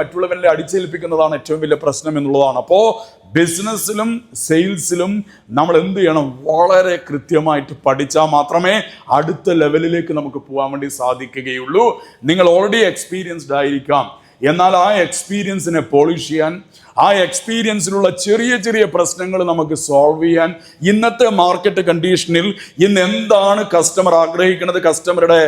മറ്റുള്ളവരെ അടിച്ചേൽപ്പിക്കുന്നതാണ് ഏറ്റവും വലിയ പ്രശ്നം എന്നുള്ളതാണ്. അപ്പോൾ ബിസിനസ്സിലും സെയിൽസിലും നമ്മൾ എന്ത് ചെയ്യണം? വളരെ കൃത്യമായിട്ട് പഠിച്ചാൽ മാത്രമേ അടുത്ത ലെവലിലേക്ക് നമുക്ക് പോകാൻ വേണ്ടി സാധിക്കുകയുള്ളൂ. നിങ്ങൾ ഓൾറെഡി എക്സ്പീരിയൻസ്ഡ് ആയിരിക്കാം. എന്നാൽ ആ എക്സ്പീരിയൻസിനെ പോളിഷ് ചെയ്യാൻ ആ എക്സ്പീരിയൻസിലുള്ള ചെറിയ ചെറിയ പ്രശ്നങ്ങൾ നമുക്ക് സോൾവ് ചെയ്യാൻ ഇന്നത്തെ മാർക്കറ്റ് കണ്ടീഷനിൽ ഇന്ന് എന്താണ് കസ്റ്റമർ ആഗ്രഹിക്കുന്നത് കസ്റ്റമറുടെ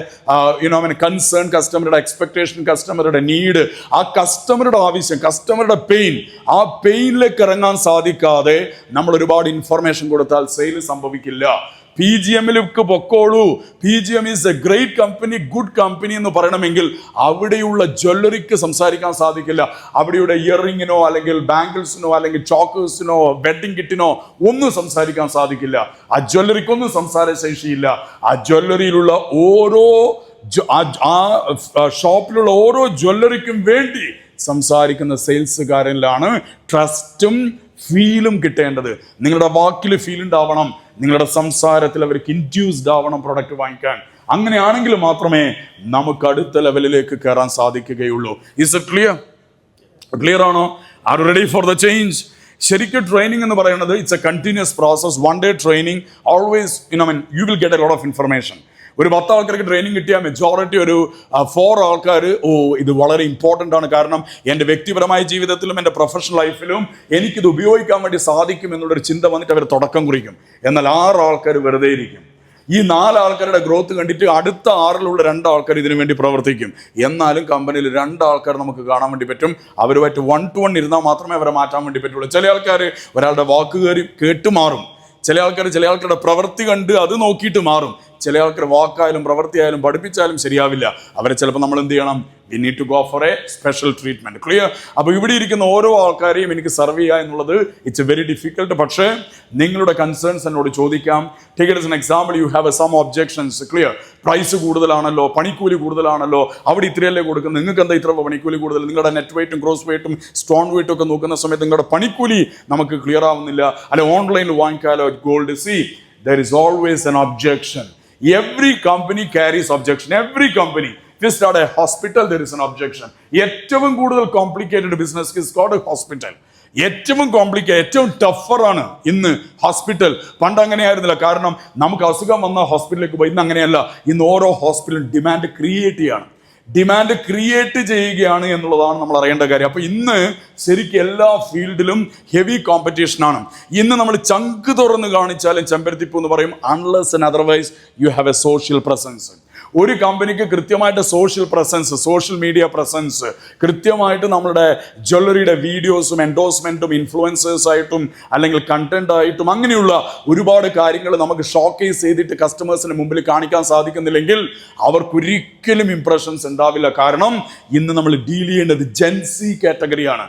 യുനോ മീൻ കൺസേൺ കസ്റ്റമറുടെ എക്സ്പെക്ടേഷൻ കസ്റ്റമറുടെ നീഡ് ആ കസ്റ്റമറുടെ ആവശ്യം കസ്റ്റമറുടെ പെയിൻ ആ പെയിനിലേക്ക് ഇറങ്ങാൻ സാധിക്കാതെ നമ്മൾ ഒരുപാട് ഇൻഫർമേഷൻ കൊടുത്താൽ സെയിൽ സംഭവിക്കില്ല. പി ജി എമ്മിലേക്ക് പൊക്കോളൂ. P G M is a great company good company എന്ന് പറയണമെങ്കിൽ അവിടെയുള്ള ജ്വല്ലറിക്ക് സംസാരിക്കാൻ സാധിക്കില്ല. അവിടെയുള്ള ഇയറിങ്ങിനോ അല്ലെങ്കിൽ ബാംഗിൾസിനോ അല്ലെങ്കിൽ ചോക്കേഴ്സിനോ വെഡിങ് കിറ്റിനോ ഒന്നും സംസാരിക്കാൻ സാധിക്കില്ല. ആ ജ്വല്ലറിക്കൊന്നും സംസാര ശേഷിയില്ല ആ ജ്വല്ലറിയിലുള്ള ഓരോ ആ ഷോപ്പിലുള്ള ഓരോ ജ്വല്ലറിക്കും വേണ്ടി സംസാരിക്കുന്ന സെയിൽസുകാരനിലാണ് ട്രസ്റ്റും ഫീലും കിട്ടേണ്ടത്. നിങ്ങളുടെ വാക്കിൽ ഫീൽ ഉണ്ടാവണം. നിങ്ങളുടെ സംസാരത്തിൽ അവർക്ക് ഇൻഡ്യൂസ്ഡ് ആവണം പ്രൊഡക്റ്റ് വാങ്ങിക്കാൻ. അങ്ങനെയാണെങ്കിൽ മാത്രമേ നമുക്ക് അടുത്ത ലെവലിലേക്ക് കയറാൻ സാധിക്കുകയുള്ളൂ. ഇസ് ഇറ്റ് ക്ലിയർ ക്ലിയർ ആണോ? Are ready for the change ശരിക്കും ട്രെയിനിങ് എന്ന് പറയുന്നത് it's a continuous process one day training always you know mean you will get a lot of information ഒരു പത്ത് ആൾക്കാർക്ക് ട്രെയിനിങ് കിട്ടിയ മെജോറിറ്റി ഒരു ഫോർ ആൾക്കാർ ഓ ഇത് വളരെ ഇമ്പോർട്ടന്റ് ആണ്. കാരണം എന്റെ വ്യക്തിപരമായ ജീവിതത്തിലും എന്റെ പ്രൊഫഷണൽ ലൈഫിലും എനിക്കിത് ഉപയോഗിക്കാൻ വേണ്ടി സാധിക്കും എന്നുള്ളൊരു ചിന്ത വന്നിട്ട് അവർ തുടക്കം കുറിക്കും. എന്നാൽ ആറ് ആൾക്കാർ വെറുതെ ഇരിക്കും. ഈ നാല് ആൾക്കാരുടെ ഗ്രോത്ത് കണ്ടിട്ട് അടുത്ത ആറിലുള്ള രണ്ട് ആൾക്കാർ ഇതിനു വേണ്ടി പ്രവർത്തിക്കും. എന്നാലും കമ്പനിയിൽ രണ്ട് ആൾക്കാർ നമുക്ക് കാണാൻ വേണ്ടി പറ്റും. അവരുമായിട്ട് വൺ ടു വൺ ഇരുന്നാൽ മാത്രമേ അവരെ മാറ്റാൻ വേണ്ടി പറ്റുള്ളൂ. ചില ആൾക്കാർ ഒരാളുടെ വാക്ക് കയറി കേട്ട് മാറും. ചില ആൾക്കാർ ചില ആൾക്കാരുടെ പ്രവൃത്തി കണ്ട് അത് നോക്കിയിട്ട് മാറും. ചില ആൾക്കാർ വാക്കായാലും പ്രവൃത്തിയായാലും പഠിപ്പിച്ചാലും ശരിയാവില്ല. അവരെ ചിലപ്പോൾ നമ്മൾ എന്ത് ചെയ്യണം? We need to go for a special treatment clear അപ്പോൾ ഇവിടെ ഇരിക്കുന്ന ഓരോ ആൾക്കാരെയും എനിക്ക് സർവ് ചെയ്യുക എന്നുള്ളത് ഇറ്റ്സ് വെരി ഡിഫിക്കൽട്ട് പക്ഷേ നിങ്ങളുടെ കൺസേൺസ് എന്നോട് ചോദിക്കാം. Take it an example you have a some objections clear price കൂടുതലാണല്ലോ? പണിക്കൂലി കൂടുതലാണല്ലോ? അവിടെ ഇത്രയല്ലേ കൊടുക്കുന്നത്? നിങ്ങൾക്ക് എന്താ ഇത്ര പണിക്കൂലി കൂടുതൽ? നിങ്ങളുടെ നെറ്റ് വെയിറ്റും ക്രോസ് വെയിറ്റും സ്ട്രോൺ വെയിറ്റും ഒക്കെ നോക്കുന്ന സമയത്ത് നിങ്ങളുടെ പണിക്കൂലി നമുക്ക് ക്ലിയർ ആവുന്നില്ല. അല്ലെ ഓൺലൈനിൽ വാങ്ങിക്കാലോ? Gold see there is always an objection every company carries objection every company you start a hospital, there is an objection. ഏറ്റവും കൂടുതൽ complicated business is called hospital ഏറ്റവും കോംപ്ലിക്കേ ഏറ്റവും ടഫറാണ് ഇന്ന് ഹോസ്പിറ്റൽ പണ്ട് അങ്ങനെയായിരുന്നില്ല കാരണം നമുക്ക് അസുഖം വന്ന ഹോസ്പിറ്റലിലേക്ക് പോയി. ഇന്ന് അങ്ങനെയല്ല. ഇന്ന് ഓരോ ഹോസ്പിറ്റലും ഡിമാൻഡ് ക്രിയേറ്റ് ചെയ്യാണ്. ഡിമാൻഡ് ക്രിയേറ്റ് ചെയ്യുകയാണ് എന്നുള്ളതാണ് നമ്മൾ അറിയേണ്ട കാര്യം. അപ്പോൾ ഇന്ന് ശരിക്കും എല്ലാ ഫീൽഡിലും ഹെവി കോമ്പറ്റീഷൻ ആണ്. ഇന്ന് നമ്മൾ ചങ്ക് തുറന്ന് കാണിച്ചാലും ചെമ്പരത്തിപ്പൂ എന്ന് പറയും unless and otherwise you have a social presence ഒരു കമ്പനിക്ക് കൃത്യമായിട്ട് social presence social media presence കൃത്യമായിട്ട് നമ്മുടെ ജ്വല്ലറിയുടെ വീഡിയോസും എൻഡോഴ്സ്മെന്റും ഇൻഫ്ലുവൻസേഴ്സ് ആയിട്ടും അല്ലെങ്കിൽ കണ്ടന്റ് ആയിട്ടും അങ്ങനെയുള്ള ഒരുപാട് കാര്യങ്ങൾ നമുക്ക് ഷോക്കേസ് ചെയ്തിട്ട് കസ്റ്റമേഴ്സിന് മുമ്പിൽ കാണിക്കാൻ സാധിക്കുന്നില്ലെങ്കിൽ അവർക്കൊരിക്കലും ഇംപ്രഷൻസ് ഉണ്ടാവില്ല. കാരണം ഇന്ന് നമ്മൾ ഡീൽ ചെയ്യേണ്ടത് ജെൻസി കാറ്റഗറിയാണ്